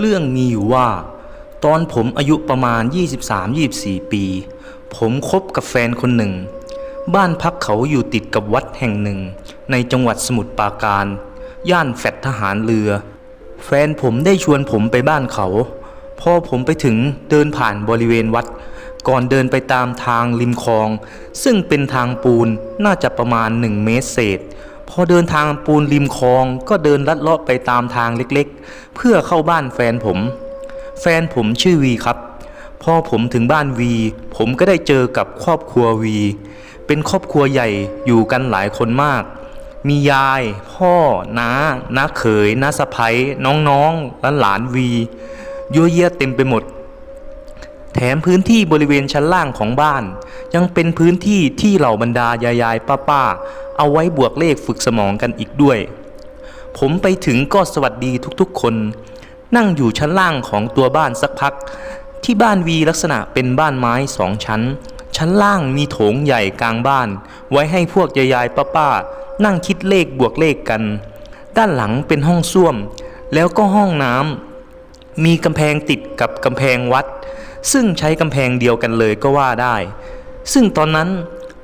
เรื่องมีอยู่ว่า ตอนผมอายุประมาณ 23-24 ปี ผมคบกับแฟนคนหนึ่ง บ้านพักเขาอยู่ติดกับวัดแห่งหนึ่ง ในจังหวัดสมุทรปราการ ย่านแฟดทหารเรือ แฟนผมได้ชวนผมไปบ้านเขา พอผมไปถึงเดินผ่านบริเวณวัด ก่อนเดินไปตามทางริมคลอง ซึ่งเป็นทางปูนน่าจะประมาณ 1 เมตรเศษ พอเดินทางปูนริมคลองก็เดินลัดเลาะไปตามทางเล็กๆ เพื่อเข้าบ้านแฟนผม แฟนผมชื่อวีครับ พอผมถึงบ้านวี ผมก็ได้เจอกับครอบครัววี เป็นครอบครัวใหญ่อยู่กันหลายคนมาก มียาย พ่อ น้า น้าเขย น้าสะพ้ยน้องๆและหลานวียั่วเยี่ยเต็มไปหมด แถมพื้นที่บริเวณชั้นล่างของบ้าน ยังเป็นพื้นที่ที่เหล่าบรรดายายายป้าป้าๆเอาไว้บวกเลขฝึกสมองกันอีกด้วย ผมไปถึงก็สวัสดีทุกๆคน นั่งอยู่ชั้นล่างของตัวบ้านสักพัก ที่บ้านวีลักษณะเป็นบ้านไม้สองชั้น ชั้นล่างมีโถงใหญ่กลางบ้าน ไว้ให้พวกยายๆป้าๆนั่งคิดเลขบวกเลขกัน ด้านหลังเป็นห้องส้วม แล้วก็ห้องน้ำมีกำแพงติดกับกำแพงวัด ซึ่งใช้กำแพงเดียวกันเลยก็ว่าได้ ซึ่งตอนนั้น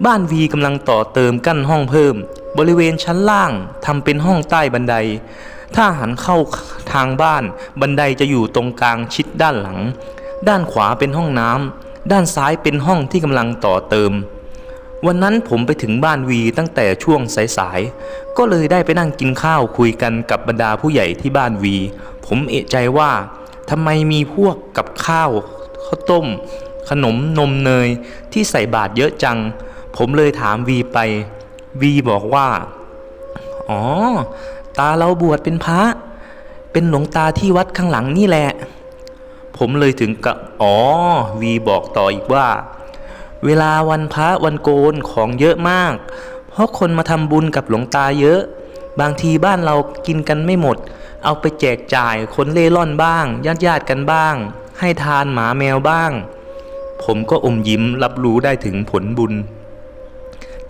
บ้านวีกำลังต่อเติมกั้นห้องเพิ่ม บริเวณชั้นล่างทำเป็นห้องใต้บันได ถ้าหันเข้าทางบ้านบันไดจะอยู่ตรงกลางชิดด้านหลัง ด้านขวาเป็นห้องน้ำด้านซ้ายเป็นห้องที่กำลังต่อเติม วันนั้นผมไปถึงบ้านวีตั้งแต่ช่วงสายๆก็เลยได้ไปนั่งกินข้าวคุยกันกับบรรดาผู้ใหญ่ที่บ้านวี ผมเอะใจว่าทำไมมีพวกกับข้าว ข้าวต้ม ขนมนมเนยที่ใส่บาตรเยอะจัง ผมเลยถามวีไป วีบอกว่า อ๋อ ตาเราบวชเป็นพระ เป็นหลวงตาที่วัดข้างหลังนี่แหละ ผมเลยถึงกับ อ๋อ วีบอกต่ออีกว่า เวลาวันพระวันโกนของเยอะมาก เพราะคนมาทำบุญกับหลวงตาเยอะ บางทีบ้านเรากินกันไม่หมดเอาไปแจกจ่ายคนเล่ร่อนบ้างญาติญาติกันบ้าง ให้ทานหมาแมวบ้าง ผมก็อมยิ้มรับรู้ได้ถึงผลบุญ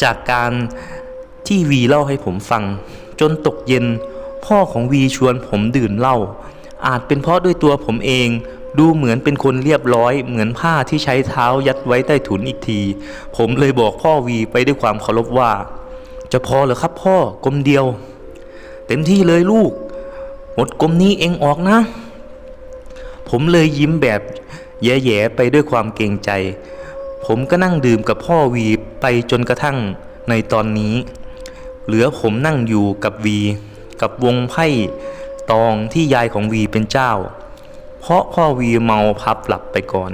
จากการที่วีเล่าให้ผมฟัง จนตกเย็น พ่อของวีชวนผมดื่มเหล้าอาจเป็นเพราะด้วยตัวผมเองดูเหมือนเป็นคนเรียบร้อย เหมือนผ้าที่ใช้เท้ายัดไว้ใต้ถุนอีกที ผมเลยบอกพ่อวีไปด้วยความเคารพว่า จะพอเหรอครับพ่อกลมเดียว เต็มที่เลยลูก หมดกลมนี้เองออกนะ ผมเลยยิ้มแบบแย่ๆไปด้วยความเกรงใจ ผมก็นั่งดื่มกับพ่อวีไปจนกระทั่งในตอนนี้ เหลือผมนั่งอยู่กับวี กับวงไพ่ตองที่ยายของวีเป็นเจ้า เพราะพ่อวีเมาพับหลับไปก่อน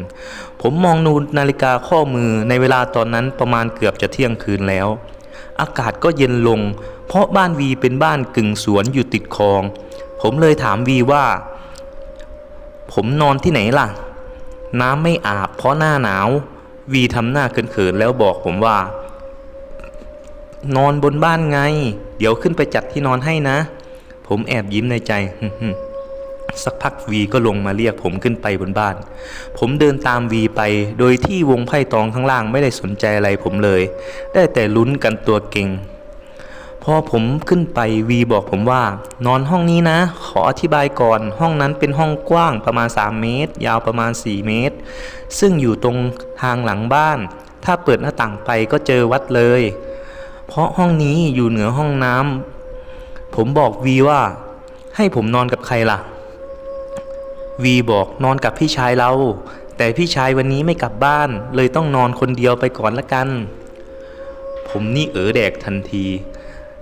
ผมมองนูนาฬิกาข้อมือในเวลาตอนนั้นประมาณเกือบจะเที่ยงคืนแล้ว อากาศก็เย็นลง เพราะบ้านวีเป็นบ้านกึ่งสวนอยู่ติดคลอง ผมเลยถามวีว่า ผมนอนที่ไหนล่ะ น้ำไม่อาบเพราะหน้าหนาว วีทำหน้าเขินๆแล้วบอกผมว่า นอนบนบ้านไง เดี๋ยวขึ้นไปจัดที่นอนให้นะ ผมแอบยิ้มในใจสักพักวีก็ลงมาเรียกผมขึ้นไปบนบ้าน ผมเดินตามวีไป โดยที่วงไพ่ตองข้างล่างไม่ได้สนใจอะไรผมเลย ได้แต่ลุ้นกันตัวเก่ง อผมขึ้นไปวีบอกผมว่า นอนห้องนี้นะ ขออธิบายก่อนห้องนั้นเป็นห้องกว้างประมาณ 3 เมตร ยาวประมาณ 4 เมตร ซึ่งอยู่ตรงทางหลังบ้าน ถ้าเปิดหน้าต่างไปก็เจอวัดเลย เพราะห้องนี้อยู่เหนือห้องน้ำผมบอกวีว่าให้ผมนอนกับใครล่ะวีบอกนอนกับพี่ชายเรา แต่พี่ชายวันนี้ไม่กลับบ้าน เลยต้องนอนคนเดียวไปก่อนละกัน ผมนี่เออแดกทันที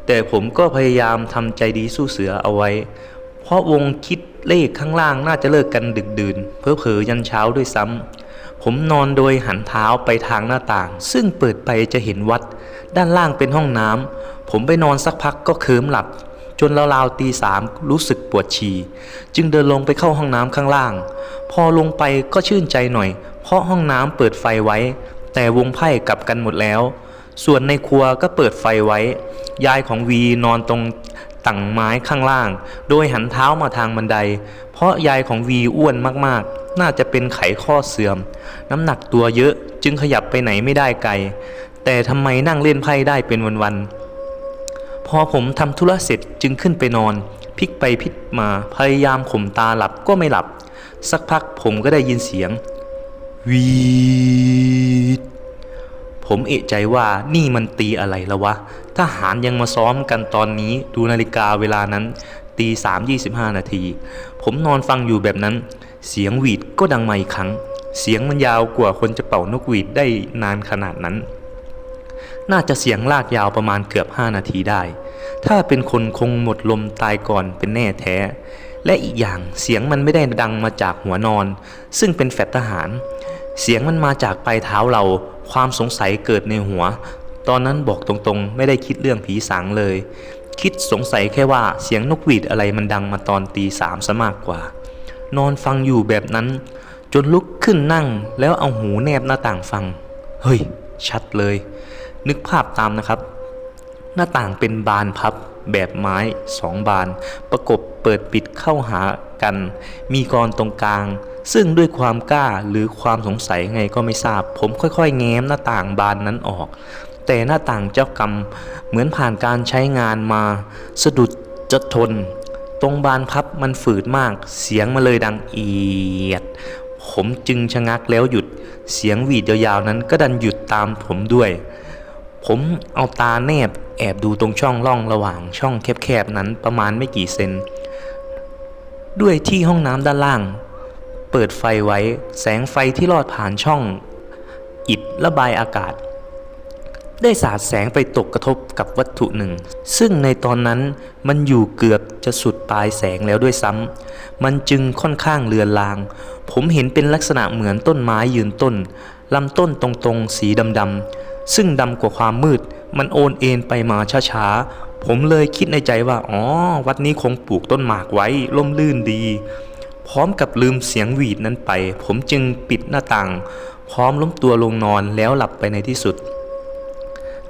แต่ผมก็พยายามทำใจดีสู้เสือเอาไว้ เพราะวงคิดเลขข้างล่างน่าจะเลิกกันดึกดื่นเพอเพอยันเช้าด้วยซ้ำผมนอนโดยหันเท้าไปทางหน้าต่าง ซึ่งเปิดไปจะเห็นวัด ด้านล่างเป็นห้องน้ำผมไปนอนสักพักก็เคิมหลับ จนราวๆตีสามรู้สึกปวดฉี่จึงเดินลงไปเข้าห้องน้ำข้างล่าง พอลงไปก็ชื่นใจหน่อย เพราะห้องน้ำเปิดไฟไว้ แต่วงไพ่กลับกันหมดแล้ว ส่วนในครัวก็เปิดไฟไว้ ยายของวีนอนตรงตั่งไม้ข้างล่าง โดยหันเท้ามาทางบันได เพราะยายของวีอ้วนมากๆ น่าจะเป็นไขข้อเสื่อม น้ำหนักตัวเยอะจึงขยับไปไหนไม่ได้ไกล แต่ทำไมนั่งเล่นไพ่ได้เป็นวันๆ พอผมทำธุระเสร็จจึงขึ้นไปนอน พลิกไปพลิกมาพยายามข่มตาหลับก็ไม่หลับ สักพักผมก็ได้ยินเสียงวีด ผมเอะใจว่านี่มันตีอะไรแล้ววะ ทหารยังมาซ้อมกันตอนนี้ดูนาฬิกาเวลานั้นตีสามยี่สิบห้านาที ผมนอนฟังอยู่แบบนั้น เสียงหวีดก็ดังมาอีกครั้ง เสียงมันยาวกว่าคนจะเป่านกหวีดได้นานขนาดนั้น น่าจะเสียงลากยาวประมาณเกือบ5นาทีได้ ถ้าเป็นคนคงหมดลมตายก่อนเป็นแน่แท้ และอีกอย่างเสียงมันไม่ได้ดังมาจากหัวนอน ซึ่งเป็นแฟลตทหาร เสียงมันมาจากปลายเท้าเรา ความสงสัยเกิดในหัว ตอนนั้นบอกตรงๆ ไม่ได้คิดเรื่องผีสางเลย คิดสงสัยแค่ว่าเสียงนกหวีดอะไรมันดังมาตอนตีสามซะมากกว่า นอนฟังอยู่แบบนั้น จนลุกขึ้นนั่งแล้วเอาหูแนบหน้าต่างฟัง เฮ้ย ชัดเลย นึกภาพตามนะครับ หน้าต่างเป็นบานพับแบบไม้สองบาน ประกบเปิดปิดเข้าหา กัน มีกรตรงกลาง ซึ่งด้วยความกล้าหรือความสงสัยไงก็ไม่ทราบ ผมค่อยๆ แง้มหน้าต่างบานนั้นออก แต่หน้าต่างเจ้ากรรมเหมือนผ่านการใช้งานมา สะดุดจะทน ตรงบานพับมันฝืดมาก เสียงมาเลยดังเอียด ผมจึงชะงักแล้วหยุด เสียงหวีดยาวๆนั้นก็ดันหยุดตามผมด้วยผมเอาตาแนบแอบดูตรงช่องร่องระหว่างช่องแคบๆนั้นประมาณไม่กี่เซน ด้วยที่ห้องน้ำด้านล่าง เปิดไฟไว้แสงไฟที่ลอดผ่านช่อง อิดระบายอากาศ ได้สาดแสงไปตกกระทบกับวัตถุหนึ่ง ซึ่งในตอนนั้นมันอยู่เกือบจะสุดปลายแสงแล้วด้วยซ้ำมันจึงค่อนข้างเลือนลาง ผมเห็นเป็นลักษณะเหมือนต้นไม้ยืนต้นลำต้นตรงๆ สีดำๆซึ่งดำกว่าความมืด มันโอนเอ็นไปมาช้าๆ ผมเลยคิดในใจว่า อ๋อ วัดนี้คงปลูกต้นหมากไว้ร่มรื่นดี พร้อมกับลืมเสียงหวีดนั้นไป ผมจึงปิดหน้าต่าง พร้อมล้มตัวลงนอนแล้วหลับไปในที่สุด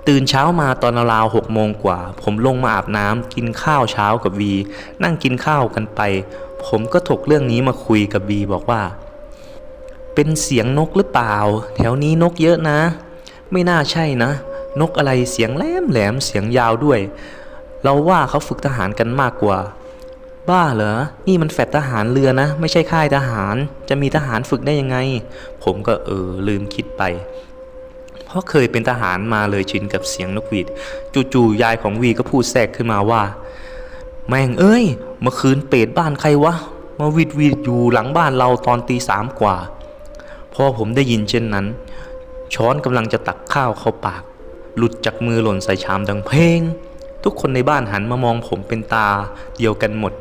ตื่นเช้ามาตอนราวหกโมงกว่า ผมลงมาอาบน้ำกินข้าวเช้ากับวี นั่งกินข้าวกันไป ผมก็ถกเรื่องนี้มาคุยกับบีบอกว่า เป็นเสียงนกหรือเปล่า แถวนี้นกเยอะนะ ไม่น่าใช่นะนกอะไรเสียงแหลมแหลมเสียงยาวด้วย เราว่าเขาฝึกทหารกันมากกว่า บ้าเหรอ นี่มันแฟดทหารเรือนะ ไม่ใช่ค่ายทหาร จะมีทหารฝึกได้ยังไง ผมก็เออลืมคิดไป เพราะเคยเป็นทหารมาเลยชินกับเสียงนกหวีด จู่ๆยายของวีก็พูดแทรกขึ้นมาว่า แม่งเอ้ย เมื่อคืนเป็ดบ้านใครวะ มาวีดวีดอยู่หลังบ้านเราตอนตีสามกว่า พอผมได้ยินเช่นนั้น ช้อนกำลังจะตักข้าวเข้าปาก หลุดจากมือหล่นใส่ชามดังเพลง ทุกคนในบ้านหันมามองผมเป็นตาเดียวกันหมด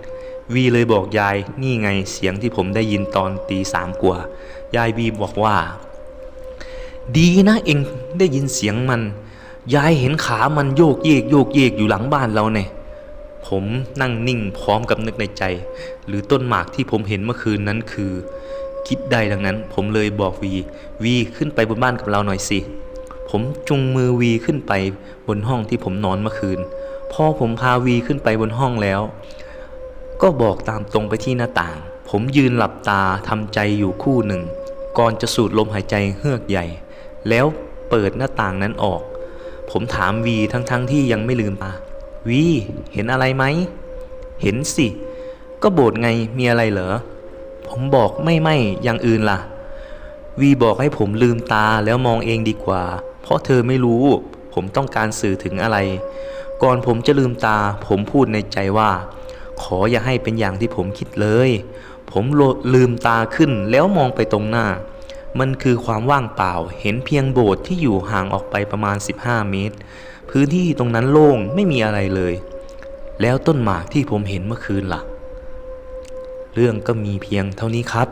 วีเลยบอกยายนี่ไงเสียงที่ผมได้ยินตอนตีสามกว่า ยายวีบอกว่า ดีนะเองได้ยินเสียงมัน ยายเห็นขามันโยกเยกโยกเยกอยู่หลังบ้านเราเนี่ยผมนั่งนิ่งพร้อมกับนึกในใจ หรือต้นหมากที่ผมเห็นเมื่อคืนนั้นคือ คิดได้ดังนั้น ผมเลยบอกวีวีขึ้นไปบนบ้านกับเราหน่อยสิผมจุงมือวีขึ้นไปบนห้องที่ผมนอนเมื่อคืน พอผมพาวีขึ้นไปบนห้องแล้ว ก็บอกตามตรงไปที่หน้าต่าง ผมยืนหลับตาทำใจอยู่คู่หนึ่ง ก่อนจะสูดลมหายใจเฮือกใหญ่ แล้วเปิดหน้าต่างนั้นออก ผมถามวีทั้งๆทที่ยังไม่ลืมตาวีเห็นอะไรไหม เห็นสิ ก็โบสถ์ไงมีอะไรเหรอ ผมบอกไม่ไม่อย่างอื่นล่ะ วีบอกให้ผมลืมตาแล้วมองเองดีกว่า เพราะเธอไม่รู้ ผมต้องการสื่อถึงอะไร ก่อนผมจะลืมตา ผมพูดในใจว่า ขออย่าให้เป็นอย่างที่ผมคิดเลย ผมลืมตาขึ้นแล้วมองไปตรงหน้า มันคือความว่างเปล่า เห็นเพียงโบสถ์ที่อยู่ห่างออกไปประมาณ 15 เมตร พื้นที่ตรงนั้นโล่งไม่มีอะไรเลย แล้วต้นหมากที่ผมเห็นเมื่อคืนล่ะ เรื่องก็มีเพียงเท่านี้ครับ